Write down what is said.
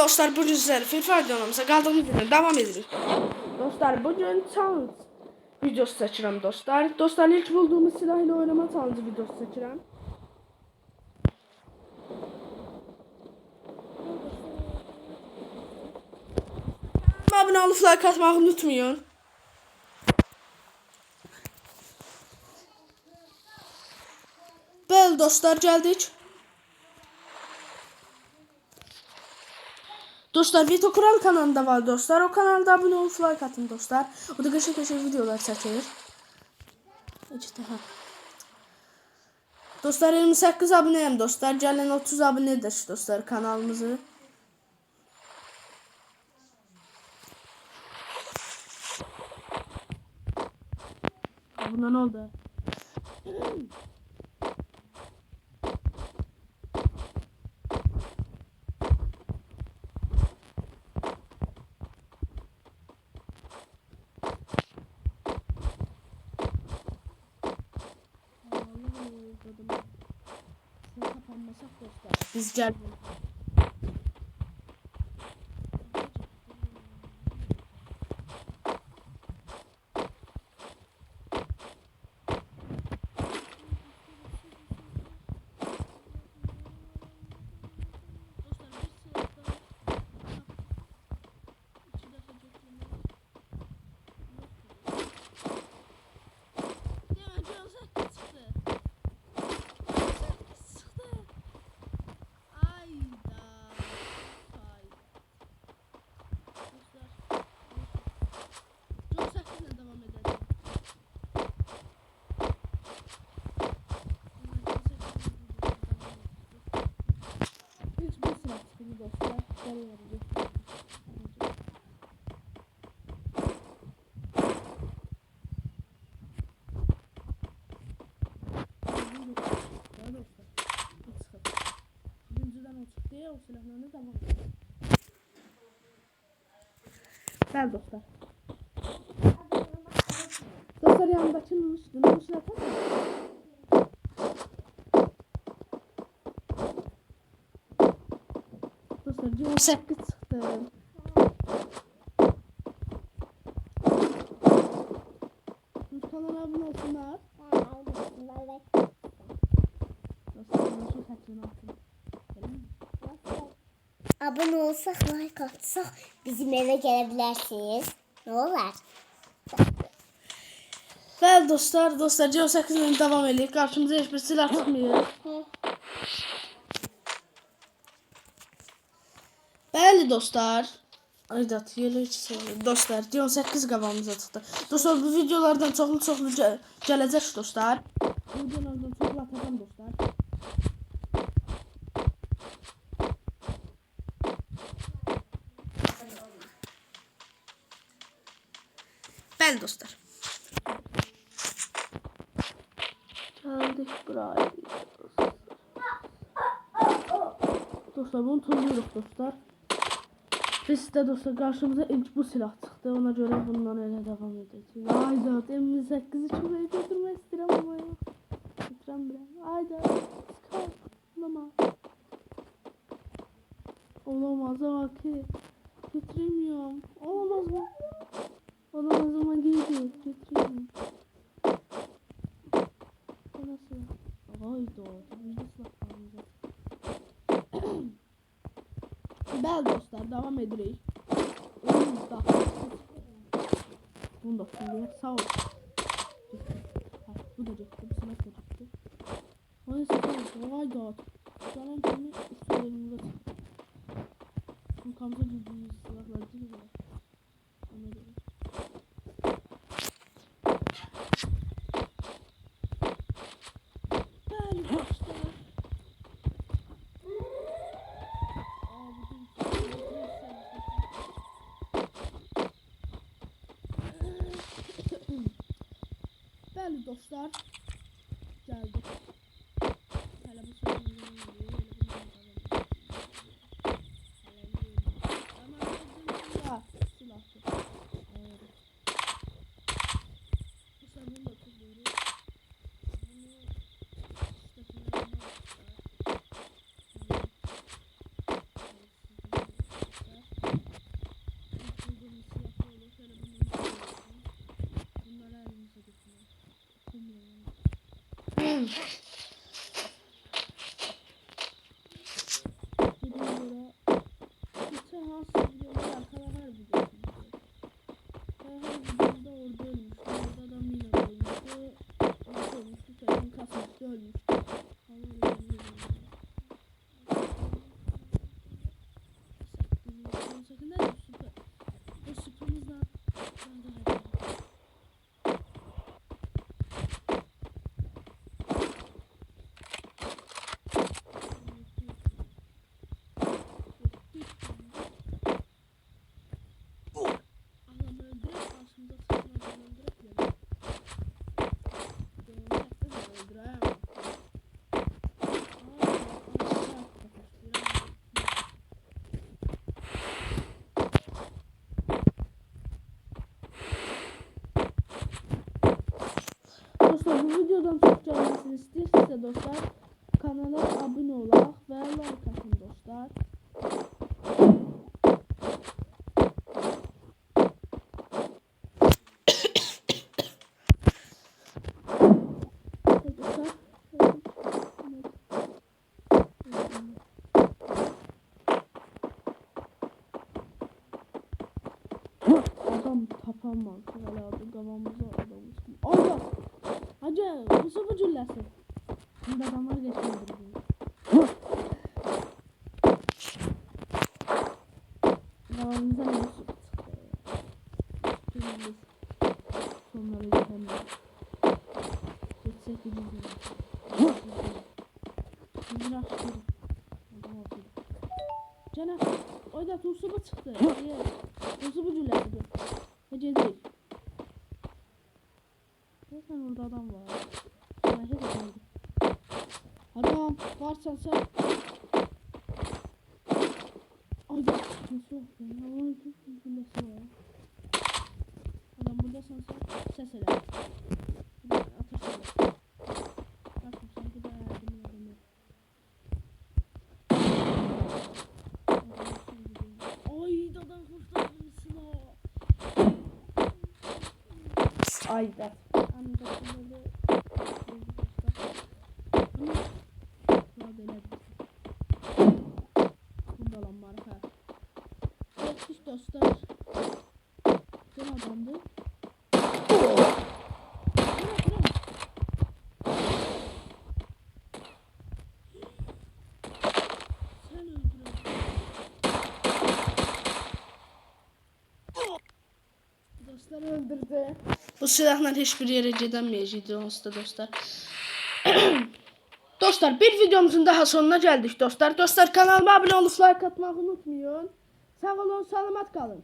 dostlar bugün sizlerle Free Fire oynamamıza kaldığımız yerden devam edirik. Dostlar bugün challenge videosu seçirəm dostlar. Dostlar ilk bulduğumuz silah ile oynama challenge videosu seçirəm. Abone olup like atmayı unutmayın. Bəli dostlar gəldik. Dostlar Vito Kural kanalında var dostlar. O kanalda abone olup like atın dostlar. O da kaşık kaşık videolar çekilir. İşte ha. Dostlar 28 aboneyim dostlar. Gəlin 30 abone edək dostlar kanalımızı. Buna ne oldu? Biz gel. Edelim. Gel dostlar. Dostlar yanındakinin üstüne bu silah Dostlar C18 çıktı. Kanala abone olsunlar. Abone olsak, like atsak bizim eve gelebilirsiniz. Ne olur? Bəli dostlar, dostlar C18 ilə davam edirik. Qarşımıza heç bir silah çıxmıyor. Bəli dostlar. Heç seviyor. Dostlar, C18 qabağımıza çıxdı. Dostlar, bu videolardan çoxlu çoxlu gəl gələcək dostlar. Bu videolardan çoxlu atacağım dostlar. Bəli dostlar. Geldik buraya. Dostlar bunu turluyoruz dostlar. Biz de dostlar karşımıza ilk bu silah çıktı. Ona göre bundan öyle devam edeceğiz. Hayda M8'i çok iyi götürmek istedim ama ya. Götürem bile. Hayda. Çıkar. Olamaz. Olamaz ama ki. Götüremiyorum. Olamaz mı? Olamaz ama giydi. Götüremiyorum. Bu nasıl? Hayda. Birinci silahlarımıza. Bəli dostlar, davam edirik. Oyunumuzda. Bunu da söyleyeyim. Sağ ol. Bu da çıktı. Bu silah da çıktı. Oyun sıkıntı. Vay god. Sana kimi üstlerinde çıktı. Bu kamza girdiğimiz silahlar değil mi? Ona dostlar. Bəli dostlar. Gəldik. Hələ bu sözün yanında Silah. Silahlı. Evet. Bu senin de tutuluyor. Bunu işte kullanmak Dediğim göre Geçen hafta videoda Bu çok gelmesini istiyorsanız dostlar kanala abone olaq və like atın dostlar. Adam tapamaz. Hala adı kafamıza adam üstüne. Allah! Hacı, nasıl bu cülləsi? Şimdi adamlar geçmiyordur bunu. Kafamıza ne su çıktı? Cüllesi. Sonları geçemiyor. Geçsek. Şimdi açtırım. Adam atıyor. Cenab, oyda tursu mu çıktı? İyi. Tursu bu cülləsi. Hacı değil. Zaten orada adam var. Merak etmedim. Adam varsan sen. Ay nasıl oldu ya? Ay çok üzüldüğüm var. Adam burada sen ses ele. Ay dadan. İşte dostlar. Son adamdı. Dostlar öldürdü. Bu silahla hiçbir yere gidemeyeceğiz onsuz dostlar. dostlar bir videomuzun daha sonuna geldik dostlar. Dostlar kanalıma abone olup like atmayı unutmayın. Sağ olun, selamat kalın.